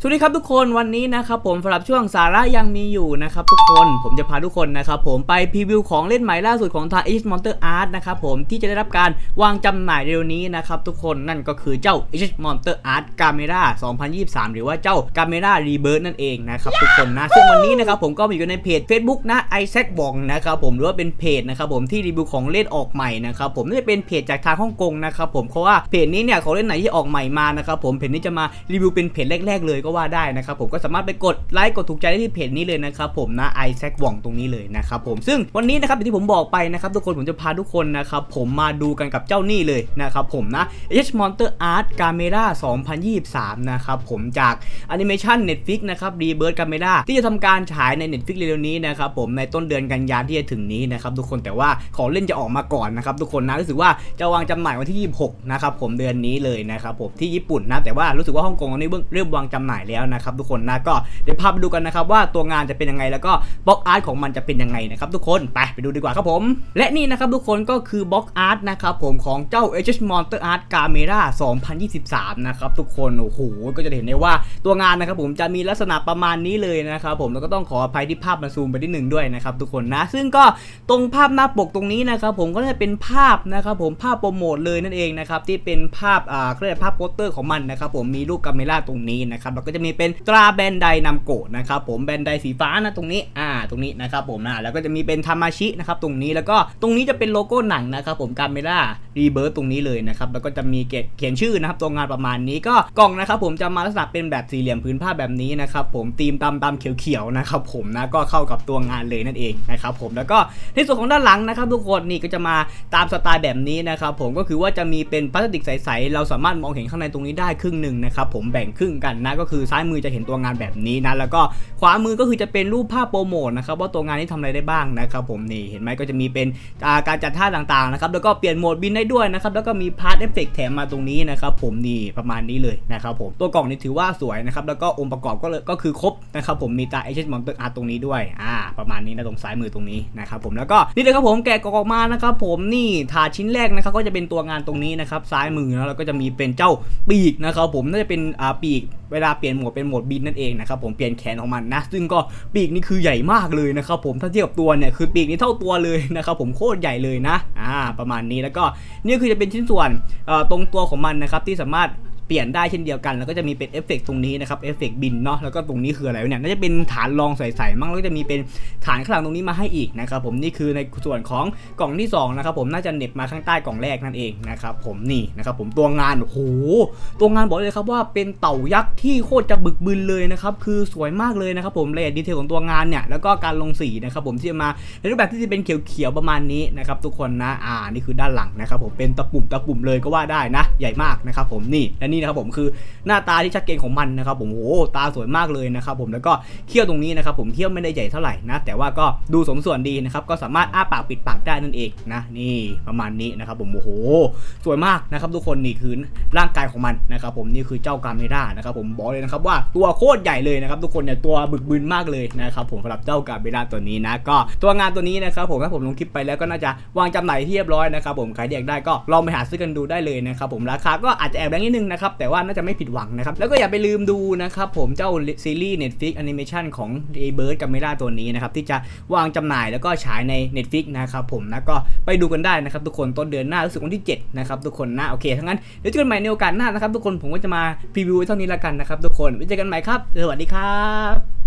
สวัสดีครับทุกคนวันนี้นะครับผมสำหรับช่วงสาระยังมีอยู่นะครับทุกคนผมจะพาทุกคนนะครับผมไปพรีวิวของเล่นใหม่ล่าสุดของทาง H Monster Art นะครับผมที่จะได้รับการวางจำหน่ายเร็วนี้นะครับทุกคนนั่นก็คือเจ้า H Monster Art Camera 2023 หรือว่าเจ้า Camera Rebirth นั่นเองนะครับทุกคนนะซึ่งวันนี้นะครับผมก็มีอยู่ในเพจ Facebook นะ i s a c บองนะครับผมหรือว่าเป็นเพจนะครับผมที่รีวิวของเล่นออกใหม่นะครับผมน่าจะเป็นเพจจากทางฮ่องกงนะครับผมเพราะว่าเพจนี้เนี่ยของเล่นไหนที่ออกใหม่มานะครับผมเพจนี้จะมารีวิวเป็นเพจแรก ๆ เลยก็ว่าได้นะครับผมก็สามารถไปกดไลค์กดถูกใจได้ที่เพจนี้เลยนะครับผมนะ Isaac บองตรงนี้เลยนะครับผมซึ่งวันนี้นะครับอย่างที่ผมบอกไปนะครับทุกคนผมจะพาทุกคนนะครับผมมาดูกันกับเจ้านี่เลยนะครับผมนะ H Monster Art Camera 2023 นะครับผมจาก Animation Netflix นะครับ Rebirth Camera ที่จะทำการฉายใน Netflix เร็วๆนี้นะครับผมในต้นเดือนกันยายนที่จะถึงนี้นะครับทุกคนแต่ว่าของเล่นจะออกมาก่อนนะครับทุกคนนะรู้สึกว่าจะวางจำหน่ายวันที่ 26 นะครับผมเดือนนี้เลยนะครับผมที่ญี่ปุ่นนะแต่ว่ารู้สึกว่าฮ่องกงตอนนี้เริ่มวางจำหน่ายแล้วนะครับทุกคนนะก็เดี๋ยวพาไปดูกันนะครับว่าตัวงานจะเป็นยังไงแล้วก็บล็อกอาร์ตของมันจะเป็นยังไงนะครับทุกคนไปไปดูดีกว่าครับผม และนี่นะครับทุกคนก็คือบล็อกอาร์ตนะครับผมของเจ้า H Monster Art Camera 2023 นะครับทุกคนโอ้โหก็จะเห็นได้ว่าตัวงานนะครับผมจะมีลักษณะประมาณนี้เลยนะครับผมแล้วก็ต้องขออภัยที่ภาพมันซูมไปนิดหนึ่งด้วยนะครับทุกคนนะซึ่งก็ตรงภาพหน้าปกตรงนี้นะครับผมก็จะเป็นภาพนะครับผมภาพโปรโมทเลยนั่นเองนะครับที่เป็นภาพอ่าเขาเรียกว่าภาพโปสเตอร์ของมันนะครับผมมีรูปกาเมล่าตรงนี้นะครับแล้วก็จะมีเป็นตราแบรนด์ไดนำโกะนะครับผมแบรนด์ไดสีฟ้านะตรงนี้อ่าตรงนี้นะครับผมนะแล้วก็จะมีเป็นทามาชินะครับตรงนี้แล้วก็ตรงนี้จะเป็นโลโก้หนังนะครับผมกาเมล่ารีเบิร์ตตรงนี้เลยนะครับแล้วก็จะมีเขียนชื่อนะครับตัวงานประมาณนี้ก็กล่องนะครับผมจะมาลักษณะเป็นแบบสี่เหลี่ยมพื้นผ้าแบบนี้นะครับผมธีมตามตามเขียวๆนะครับผมนะก็เข้ากับตัวงานเลยนั่นเองนะครับผมแล้วก็ในส่วนของด้านหลังนะครับทุกคนนี่ก็จะมาตามสไตล์แบบนี้นะครับผมก็คือว่าจะมีเป็นพลาสติกใสๆเราสามารถมองเห็นข้างในตรงนี้ได้ครึ่งหนึ่งนะครับผมแบ่งครึ่งกันนะก็คือซ้ายมือจะเห็นตัวงานแบบนี้นะแล้วก็ขวามือก็คือจะเป็นรูปภาพโปรโมทนะครับว่าตัวงานนี้ทำอะไรได้บ้างนะครับผมนี่เห็นไหมก็จะมีเป็นาการจัดท่าต่างๆนะครับแล้วก็เปลี่ยนโหมดบินได้ด้วยนะครับแล้วก็มีพาร์ทเอฟเฟกแถมมาตรงนี้นะครับผมนี่ประมาณนี้เลยนะครับผมตัวกล่องนี่ถือว่าสวยนะครับแล้วก็องค์ประกอบก็เลยก็คือครบนะครับผมมีตาเอชมอนเตอร์อาร์ตรงนี้ด้วยอ่าประมาณนี้นะตรงซ้ายมือตรงนี้นะครับผมแล้วก็นี่เลยครับผมแกะกล่องออกมานะครับผมนี่ถาดชิ้นแรกนะครับก็จะเป็นตัวงานตรงนี้นะครับซ้ายมือนะแล้วก็จะมีเป็นเจ้าปีกนะครับผมน่าจะเป็นอ่าปีก เวลาเปลี่ยนโหมดเป็นโหมดบินนั่นเองนะครับผมเปลี่ยนแขนของมันนะ ซึ่งก็ปีกนี่คือใหญ่มากเลยนะครับผมถ้าเทียบกับตัวเนี่ยคือปีกนี่เท่าตัวเลยนะครับผมโคตรใหญ่เลยนะอ่าประมาณนี้แล้วก็นี่คือจะเป็นชิ้นส่วนตรงตัวของมันนะครับที่สามารถ เปลี่ยนได้เช่นเดียวกัน แล้วก็จะมีเป็นเอฟเฟกต์ตรงนี้นะครับเอฟเฟกต์บินเนาะแล้วก็ตรงนี้คืออะไรเนี่ยน่าจะเป็นฐานรองใสๆมั้งแล้วก็จะมีเป็นฐานข้างหลังตรงนี้มาให้อีกนะครับผมนี่คือในส่วนของกล่องที่สองนะครับผมน่าจะเน็บมาข้างใต้กล่องแรกนั่นเองนะครับผมนี่นะครับผมตัวงานโอ้โหตัวงานบอกเลยครับว่าเป็นเต่ายักษ์ที่โคตรจะบึกบึนเลยนะครับคือสวยมากเลยนะครับผมรายละเอียดดีเทลของตัวงานเนี่ยแล้วก็การลงสีนะครับผมที่จะมาในรูปแบบที่จะเป็นเขียวๆประมาณนี้นะครับทุกคนนะอ่านี่คือด้านหลังนะครับผมเป็นตะปุ่มตะปุ่มเลยก็ว่าได้นะ ใหญ่มากนะครับผมนี่และนี่นะครับผมคือหน้าตาที่ชัดเจนของมันนะครับผมโอ้โหตาสวยมากเลยนะครับผมแล้วก็เขี้ยวตรงนี้นะครับผมเขี้ยวไม่ได้ใหญ่เท่าไหร่นะแต่ว่าก็ดูสมส่วนดีนะครับก็สามารถอ้าปากปิดปากได้นั่นเองนะนี่ประมาณนี้นะครับผมโอ้โห สวยมากนะครับทุกคนนี่คือร่างกายของมันนะครับผมนี่คือเจ้ากาเมร่านะครับผมบอกเลยนะครับว่าตัวโคตรใหญ่เลยนะครับทุกคนเนี่ยตัวบึกบึนมากเลยนะครับผมสำหรับเจ้ากาเมร่าตัวนี้นะก็ตัวงานตัวนี้นะครับผมถ้าผมลงคลิปไปแล้วก็น่าจะวางจำหน่ายเรียบร้อยนะครับผมใครอยากได้ก็ลองไปหาซื้อกันดูได้เลยนะครับผมราคาก็อาจจะแอบแรงนิดนึงนะครับแต่ว่าน่าจะไม่ผิดหวังนะครับ แล้วก็อย่าไปลืมดูนะครับผมเจ้าซีรีส์ Netflix Animation ของ a b i r d กับเมราตัวนี้นะครับ ที่จะวางจำหน่ายแล้วก็ฉายใน Netflix นะครับผมนะก็ไปดูกันได้นะครับทุกคนต้นเดือนหน้ารู้สึกวันที่ 7 นะครับทุกคนนะโอเคทั้างนั้นเดี๋ยวเจอกันใหม่ในโอกาสหน้านะครับทุกคนผมก็จะมาพรีวิวไว้เท่านี้ละกันนะครับทุกคนไว้เจอกันใหม่ครับสวัสดีครับ